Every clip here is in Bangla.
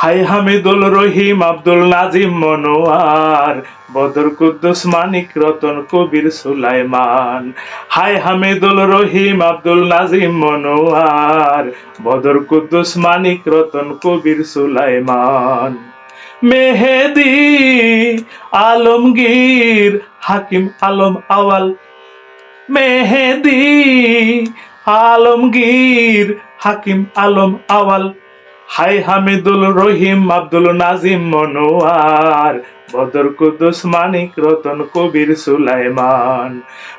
হাই হামিদুল রহিম আব্দুল নাজিম মনোয়ার বদর কুদ্দুস মানিক রতন কবির সুলাইমান হাই হামিদুল রহিম আব্দুল নাজিম মনোয়ার বদর কুদ্দুস মানিক রতন কবির সুলাইমান মেহেদি আলমগীর হাকিম আলম আওয়াল মেহেদি আলমগীর হাকিম আলম আওয়াল হাই হামিদুল রহিম আব্দুল নাজিম মনোয়ার বদর কুদুস মানিক রতন কবির সুলাইমান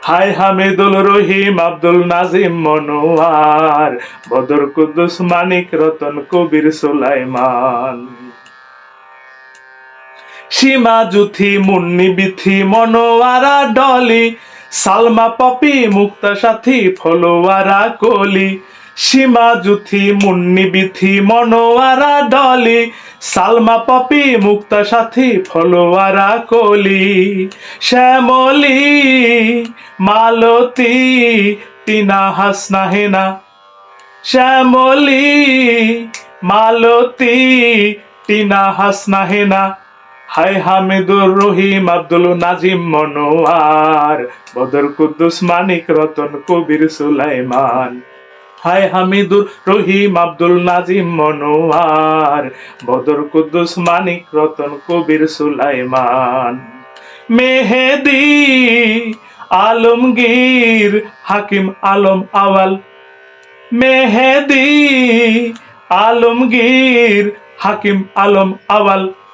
হাই হামিদুল রহিম আব্দুল নাজিম মনোয়ার বদর কুদুস মানিক রতন কবির সুলাইমান সীমা জুথি মুন্নি বিথি মনোয়ারা ডলি সালমা পপি মুক্তা সাথী ফলোয়ারা কলি সীমা জুথি মুন্নি বিথি মনোয়ারা ডলি সালমা পপি মুক্তা সাথী ফলোয়ারা কলি শ্যামলি মালতী টিনা হাসনা হেনা শ্যামলি মালতী টিনা হাসনা হেনা হাই হামিদুর রহিম আব্দুল নাজিম মনোয়ার বদর কুদ্দুস মানিক রতন কবির সুলাইমান হায় হামিদুর রহিম আব্দুল নাজিম মনোয়ার বদর কুদ্দুস মানিক রতন কবির সুলাইমান মেহেদি আলমগীর হাকিম আলম আওয়াল মেহেদি আলমগীর হাকিম আলম আওয়াল